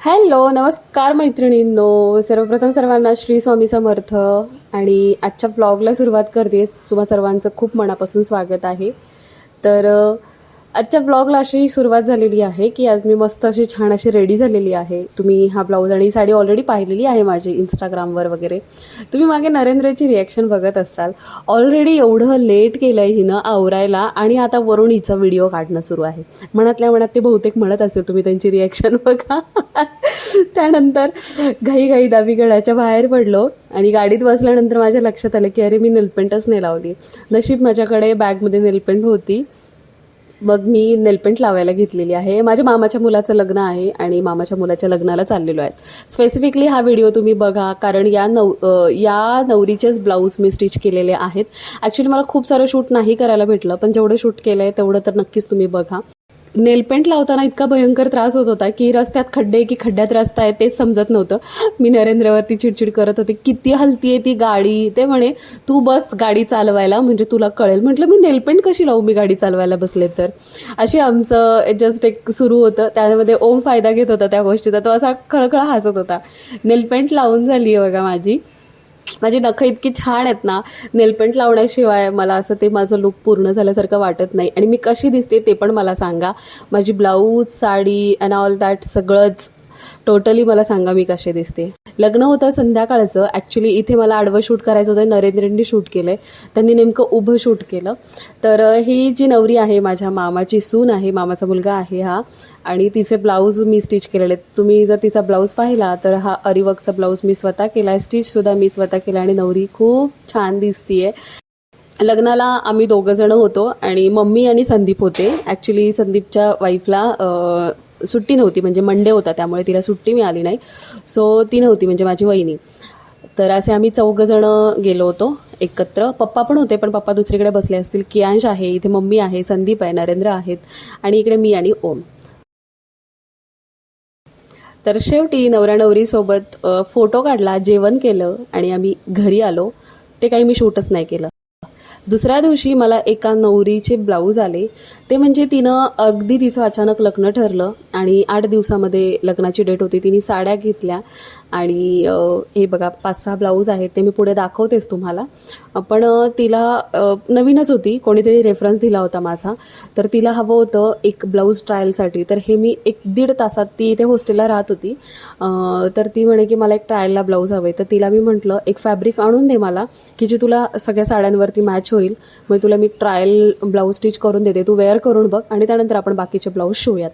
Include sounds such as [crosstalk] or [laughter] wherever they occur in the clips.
Hello नमस्कार मैत्रिणींनो. सर्वप्रथम सर्वांना श्री स्वामी समर्थ आणि आजच्या व्लॉगला सुरुवात करते. तुम्हा सर्वांचं खूप मनापासून स्वागत आहे. तर आजच्या ब्लॉगला अशी सुरुवात झालेली आहे की आज मी मस्त अशी छान अशी रेडी झालेली आहे. तुम्ही हा ब्लाऊज आणि साडी ऑलरेडी पाहिलेली आहे माझी इंस्टाग्रामवर वगैरे. तुम्ही मागे नरेंद्रची रिॲक्शन बघत असाल. ऑलरेडी एवढं लेट केलं आहे हिनं आवरायला आणि आता वरून हिचा व्हिडिओ काढणं सुरू आहे. मनातल्या मनात ते बहुतेक म्हणत असेल तुम्ही त्यांची रिॲक्शन [laughs] बघा. त्यानंतर घाई घाई दाबीगडाच्या बाहेर पडलो आणि गाडीत बसल्यानंतर माझ्या लक्षात आलं की अरे मी नेलपेंटच नाही लावली. नशीब माझ्याकडे बॅगमध्ये नेलपेंट होती. मग मी नेलपेंट लावायला घेतलेली आहे. माझ्या मामाच्या मुलाचं लग्न आहे आणि मामाच्या मुलाच्या लग्नाला चाललेलो आहे. स्पेसिफिकली हा व्हिडिओ तुम्ही बघा कारण या नव या नवरीचेच ब्लाऊज मी स्टिच केलेले आहेत. ॲक्च्युली मला खूप सारं शूट नाही करायला भेटलं पण जेवढं शूट केलं आहे तेवढं तर नक्कीच तुम्ही बघा. नेलपेंट लावताना इतका भयंकर त्रास होत होता की रस्त्यात खड्डे आहे की खड्ड्यात रस्ता आहे तेच समजत नव्हतं. मी नरेंद्रवरती चिडचिड करत होते. किती हलती आहे ती गाडी. ते म्हणे तू बस गाडी चालवायला म्हणजे तुला कळेल. म्हटलं मी नेलपेंट कशी लावू? मी गाडी चालवायला बसले तर. अशी आमचं जस्ट एक सुरू होतं. त्यामध्ये ओम फायदा घेत होता त्या गोष्टीचा. तो असा खळखळ हसत होता. नेलपेंट लावून झाली आहे बघा माझी. माझी नखं इतकी छान आहेत ना नेलपेंट लावण्याशिवाय मला असं ते माझं लुक पूर्ण झाल्यासारखं वाटत नाही. आणि मी कशी दिसते ते पण मला सांगा. माझी blouse sari and all that सगळंच टोटली मला सांगा मी कसे दिसते. लग्न होतं संध्याकाळचं. ॲक्च्युली इथे मला आडवं शूट करायचं होतं. नरेंद्रनी शूट केलं आहे त्यांनी नेमकं उभं शूट केलं. तर ही जी नवरी आहे माझ्या मामाची सून आहे मामाचा मुलगा आहे हा आणि तिचे ब्लाऊज मी स्टिच केलेले आहेत. तुम्ही जर तिचा ब्लाऊज पाहिला तर हा अरिवर्कचा ब्लाऊज मी स्वतः केला आहे स्टिचसुद्धा मी स्वतः केला आणि नवरी खूप छान दिसतीये. लग्नाला आम्ही दोघं जण होतो आणि मम्मी आणि संदीप होते. ॲक्च्युली संदीपच्या वाईफला सुट्टी नव्हती म्हणजे मंडे होता त्यामुळे तिला सुट्टी मिळाली नाही. सो ती नव्हती म्हणजे माझी वहिनी. तर असे आम्ही चौघजणं गेलो होतो एकत्र. पप्पा पण होते पण पप्पा दुसरीकडे बसले असतील. कियांश आहे इथे मम्मी आहे संदीप आहे नरेंद्र आहेत आणि इकडे मी आणि ओम. तर शेवटी नवऱ्या नवरीसोबत फोटो काढला जेवण केलं आणि आम्ही घरी आलो. ते काही मी शूटच नाही केलं. दुसऱ्या दिवशी मला एका नवरीचे ब्लाऊज आले. ते म्हणजे तिनं अगदी तिचं अचानक लग्न ठरलं आणि आठ दिवसामध्ये लग्नाची डेट होती. तिने साड्या घेतल्या. आणि हे बघा पाच सहा ब्लाऊज आहेत ते मी पुढे दाखवतेच तुम्हाला. पण तिला नवीनच होती कोणीतरी रेफरन्स दिला होता माझा. तर तिला हवं होतं एक ब्लाऊज ट्रायलसाठी. तर हे मी एक दीड तासात ती इथे हॉस्टेलला राहत होती. तर ती म्हणे की मला एक ट्रायलला ब्लाऊज हवं आहे तर तिला मी म्हटलं एक फॅब्रिक आणून दे मला की जी तुला सगळ्या साड्यांवरती मॅच होईल. मग तुला मी ट्रायल ब्लाऊज स्टिच करून देते. तू वेअर करून बघ आणि त्यानंतर आपण बाकीचे ब्लाऊज शिवूयात.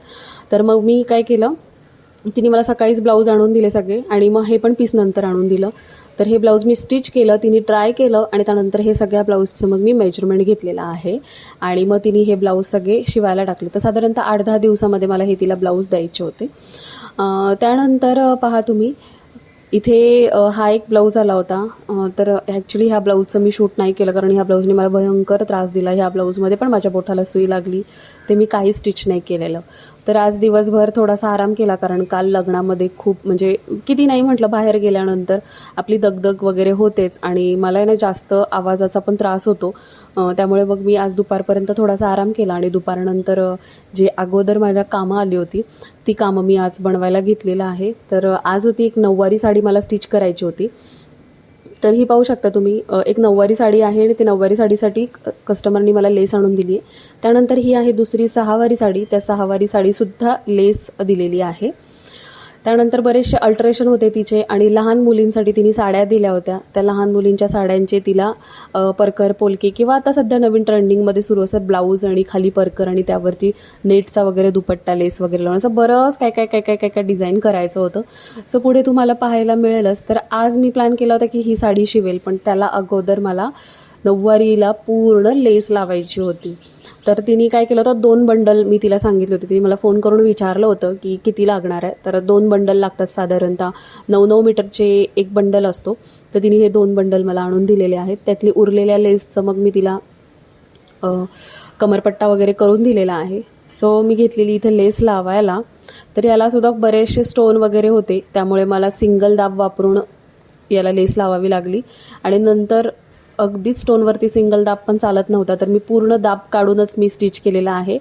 तर मग मी काय केलं तिने मला सकाळीच ब्लाऊज आणून दिले सगळे आणि मग हे पण पीस नंतर आणून दिलं. तर हे ब्लाऊज मी स्टिच केलं तिने ट्राय केलं आणि त्यानंतर हे सगळ्या ब्लाऊजचं मग मी मेजरमेंट घेतलेलं आहे. आणि मग तिने हे ब्लाऊज सगळे शिवायला टाकले. तर साधारणतः आठ दहा दिवसामध्ये मला हे तिला ब्लाऊज द्यायचे होते. त्यानंतर पहा तुम्ही इथे हा एक ब्लाऊज आला होता. तर ॲक्च्युली ह्या ब्लाऊजचं मी शूट नाही केलं कारण ह्या ब्लाऊजने मला भयंकर त्रास दिला. ह्या ब्लाऊजमध्ये पण माझ्या बोठाला सुई लागली. ते मी काही स्टिच नाही केलेलं. तर आज दिवसभर थोडासा आराम केला कारण काल लग्नामध्ये खूप म्हणजे किती नाही म्हटलं बाहेर गेल्यानंतर आपली दगदग वगैरे होतेच आणि मला आहे ना जास्त आवाजाचा पण त्रास होतो. त्यामुळे मग मी आज दुपारपर्यंत थोडासा आराम केला आणि दुपारनंतर जे अगोदर माझ्या कामं आली होती ती कामं मी आज बनवायला घेतलेलं आहे. तर आज होती एक नऊवारी साडी मला स्टिच करायची होती. तर ही पाहू शकता तुम्ही एक नऊवारी साडी आहे आणि ती नऊवारी साडीसाठी कस्टमरनी मला लेस आणून दिली आहे त्यानंतर ही आहे दुसरी सहावारी साडी. त्या सहावारी साडीसुद्धा लेस दिलेली आहे. त्यानंतर बरेचसे अल्ट्रेशन होते तिचे आणि लहान मुलींसाठी तिने साड्या दिल्या होत्या. त्या लहान मुलींच्या साड्यांचे तिला परकर पोलके किंवा आता सध्या नवीन ट्रेंडिंगमध्ये सुरू असतात ब्लाऊज आणि खाली परकर आणि त्यावरती नेटचा वगैरे दुपट्टा लेस वगैरे लावून असं बरंच काय काय काय काय काय काय डिझाईन करायचं होतं. सो पुढे तुम्हाला पाहायला मिळेलच. तर आज मी प्लॅन केला होता की ही साडी शिवेल पण त्याला अगोदर मला नऊवारीला पूर्ण लेस लावायची होती. तर तिने काय केलं होतं दोन बंडल मी तिला सांगितले होते. तिने मला फोन करून विचारलं होतं की किती लागणार आहे. तर दोन बंडल लागतात साधारणतः नऊ नऊ मीटरचे एक बंडल असतो. तर तिने हे दोन बंडल मला आणून दिलेले आहेत. त्यातली उरलेल्या लेसचं मग मी तिला कमरपट्टा वगैरे करून दिलेला आहे. सो मी घेतलेली इथे लेस लावायला. तर यालासुद्धा बरेचसे स्टोन वगैरे होते. त्यामुळे मला सिंगल दाब वापरून याला लेस लावावी लागली. आणि नंतर अगदीच स्टोनवरती सिंगल दाब पण चालत नव्हता तर मी पूर्ण दाब काढूनच मी स्टिच केलेला आहे.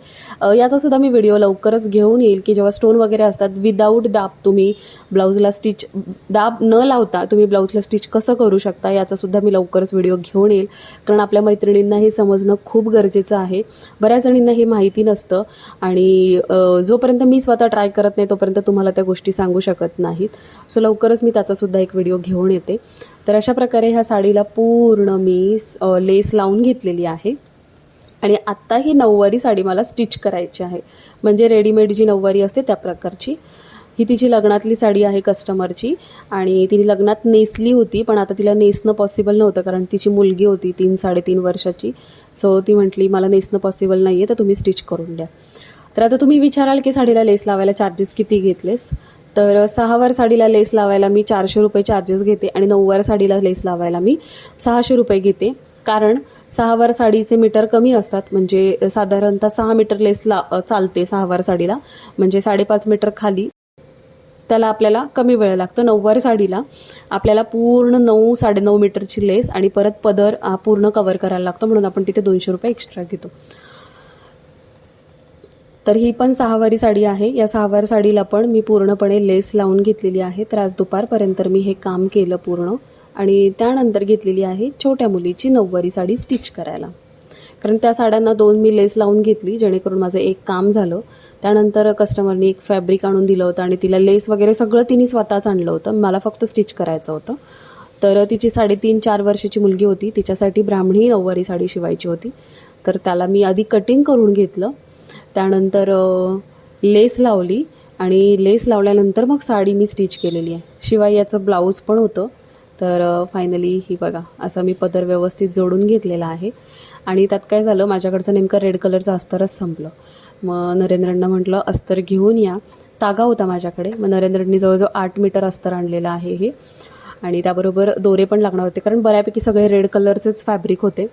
याचासुद्धा मी व्हिडिओ लवकरच घेऊन येईल की जेव्हा स्टोन वगैरे असतात विदाऊट दाब तुम्ही ब्लाऊजला स्टिच दाब न लावता तुम्ही ब्लाऊजला स्टिच कसं करू शकता याचासुद्धा मी लवकरच व्हिडिओ घेऊन येईल. कारण आपल्या मैत्रिणींना हे समजणं खूप गरजेचं आहे. बऱ्याच जणींना हे माहिती नसतं आणि जोपर्यंत मी स्वतः ट्राय करत नाही तोपर्यंत तुम्हाला त्या गोष्टी सांगू शकत नाहीत. सो लवकरच मी त्याचासुद्धा एक व्हिडिओ घेऊन येते. तर अशा प्रकारे ह्या साडीला पूर्ण मी लेस लावून घेतलेली आहे. आणि आत्ता ही नऊवारी साडी मला स्टिच करायची आहे. म्हणजे रेडीमेड जी नऊवारी असते त्या प्रकारची. ही तिची लग्नातली साडी आहे कस्टमरची आणि तिने लग्नात नेसली होती पण आता तिला नेसणं पॉसिबल नव्हतं कारण तिची मुलगी होती तीन साडेतीन वर्षाची. सो ती म्हटली मला नेसणं पॉसिबल नाही आहे तर तुम्ही स्टिच करून द्या. तर आता तुम्ही विचाराल की साडीला लेस लावायला चार्जेस किती घेतलेस? तर सहावार साडीला लेस लावायला मी चारशे रुपये चार्जेस घेते आणि नऊवार साडीला लेस लावायला मी सहाशे रुपये घेते. कारण सहावार साडीचे मीटर कमी असतात. म्हणजे साधारणतः सहा मीटर लेस ला चालते सहावार साडीला. म्हणजे साडेपाच मीटर खाली त्याला आपल्याला कमी वेळ लागतो. नऊवार साडीला आपल्याला पूर्ण नऊ साडेनऊ मीटरची लेस आणि परत पदर पूर्ण कवर करायला लागतो. म्हणून आपण तिथे दोनशे रुपये एक्स्ट्रा घेतो. तर ही पण सहावारी साडी आहे. या सहावार साडीला पण मी पूर्णपणे लेस लावून घेतलेली आहे. तर आज दुपारपर्यंत मी हे काम केलं पूर्ण आणि त्यानंतर घेतलेली आहे छोट्या मुलीची नऊवारी साडी स्टिच करायला. कारण त्या साड्यांना दोन मी लेस लावून घेतली जेणेकरून माझं एक काम झालं. त्यानंतर कस्टमरनी एक फॅब्रिक आणून दिलं होतं आणि तिला लेस वगैरे सगळं तिने स्वतःच आणलं होतं. मला फक्त स्टिच करायचं होतं. तर तिची साडेतीन चार वर्षाची मुलगी होती. तिच्यासाठी ब्राह्मणी नऊवारी साडी शिवायची होती. तर त्याला मी आधी कटिंग करून घेतलं. त्यानंतर लेस लावली आणि लेस लावल्यानंतर मग साडी मी स्टिच केलेली आहे. शिवाय याचं ब्लाऊज पण होतं. तर फायनली ही बघा असं मी पदर व्यवस्थित जोडून घेतलेला आहे. आणि त्यात काय झालं माझ्याकडचं नेमकं रेड कलरचं अस्तरच संपलं. मग नरेंद्रांना म्हटलं अस्तर घेऊन या. तागा होता माझ्याकडे. मग नरेंद्रांनी जवळजवळ आठ मीटर अस्तर आणलेलं आहे हे. आणि त्याबरोबर दोरे पण लागणार होते कारण बऱ्यापैकी सगळे रेड कलरचेच फॅब्रिक होते.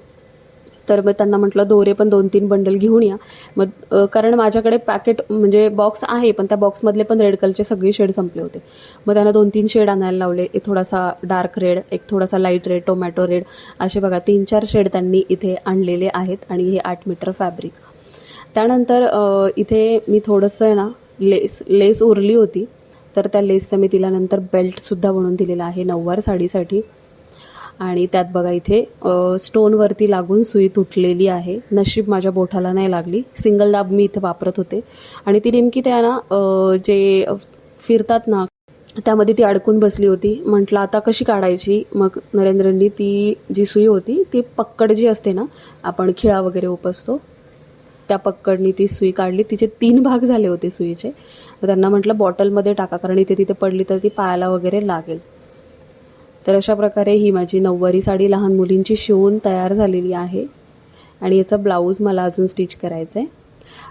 तर मग त्यांना म्हटलं दोरे पण दोन तीन बंडल घेऊन या. मग कारण माझ्याकडे पॅकेट म्हणजे बॉक्स आहे पण त्या बॉक्समधले पण रेड कलरचे सगळे शेड संपले होते. मग त्यांना दोन तीन शेड आणायला लावले. एक थोडासा डार्क रेड एक थोडासा लाइट रेड टोमॅटो रेड असे बघा तीन चार शेड त्यांनी इथे आणलेले आहेत आणि हे आठ मीटर फॅब्रिक त्यानंतर इथे मी थोडंसं आहे ना लेस लेस उरली होती. तर त्या लेसचं मी तिला नंतर बेल्टसुद्धा बनवून दिलेला आहे नऊवार साडीसाठी. आणि त्यात बघा इथे स्टोनवरती लागून सुई तुटलेली आहे. नशीब माझ्या बोठाला नाही लागली. सिंगल दाब मी इथे वापरत होते. आणि ती नेमकी त्या ना जे फिरतात ना त्यामध्ये ती अडकून बसली होती. म्हटलं आता कशी काढायची? मग नरेंद्रनी ती जी सुई होती ती पक्कड जी असते ना आपण खिळा वगैरे उपसतो त्या पक्कडनी ती सुई काढली. तिचे तीन भाग झाले होते सुईचे. मग त्यांना म्हटलं बॉटलमध्ये टाका कारण इथे तिथे पडली तर ती पायाला वगैरे लागेल. तर अशा प्रकारे ही माझी नऊवारी साडी लहान मुलींची शिवून तयार झालेली आहे. आणि याचा ब्लाऊज मला अजून स्टिच करायचं आहे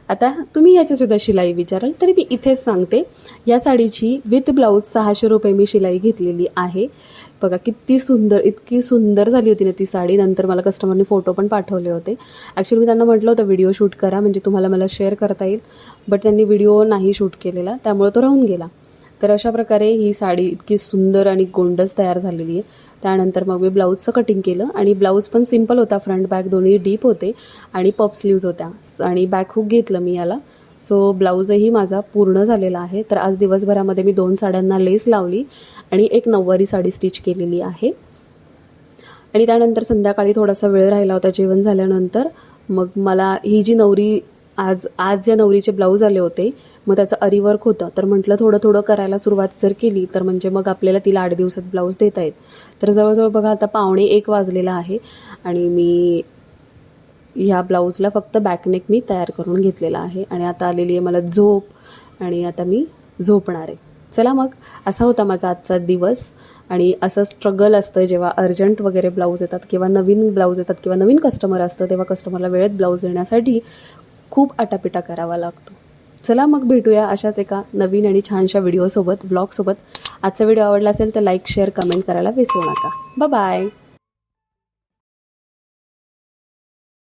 आता तुम्ही याच्यासुद्धा शिलाई विचाराल तरी मी इथेच सांगते. या साडीची विथ ब्लाऊज सहाशे रुपये मी शिलाई घेतलेली आहे. बघा किती सुंदर इतकी सुंदर झाली होती ना ती साडी. नंतर मला कस्टमरने फोटो पण पाठवले होते. ॲक्च्युली मी त्यांना म्हटलं होतं व्हिडिओ शूट करा म्हणजे तुम्हाला मला शेअर करता येईल. बट त्यांनी व्हिडिओ नाही शूट केलेला त्यामुळे तो राहून गेला. तर अशा प्रकारे ही साडी इतकी सुंदर आणि गोंडस तयार झालेली आहे. त्यानंतर मग मी ब्लाऊजचं कटिंग केलं आणि ब्लाऊज पण सिंपल होता. फ्रंट बॅक दोन्ही डीप होते आणि पप स्लीव्ज होत्या. आणि बॅक हुक घेतलं मी याला. सो ब्लाऊजही माझा पूर्ण झालेला आहे. तर आज दिवसभरामध्ये मी दोन साड्यांना लेस लावली आणि एक नऊवारी साडी स्टिच केलेली आहे. आणि त्यानंतर संध्याकाळी थोडासा वेळ राहिला होता जेवण झाल्यानंतर. मग मला ही जी नवरी आज आज ज्या नवरीचे ब्लाऊज आले होते मग त्याचं अरीवर्क होतं. तर म्हटलं थोडं थोडं करायला सुरुवात जर केली तर म्हणजे मग आपल्याला तिला आठ दिवसात ब्लाऊज देता येत तर जवळजवळ बघा आता पावणे एक वाजलेला आहे आणि मी ह्या ब्लाऊजला फक्त बॅकनेक मी तयार करून घेतलेला आहे. आणि आता आलेली आहे मला झोप आणि आता मी झोपणार आहे. चला मग असा होता माझा आजचा दिवस. आणि असं स्ट्रगल असतं जेव्हा अर्जंट वगैरे ब्लाऊज येतात किंवा नवीन ब्लाऊज येतात किंवा नवीन कस्टमर असतं तेव्हा कस्टमरला वेळेत ब्लाऊज देण्यासाठी खूप आटापिटा करावा लागतो. चला मग भेटूया अशाच एका नवीन आणि छानशा व्हिडिओसोबत ब्लॉगसोबत आजचा व्हिडिओ आवडला असेल तर लाईक शेअर कमेंट करायला विसरू नका. बाय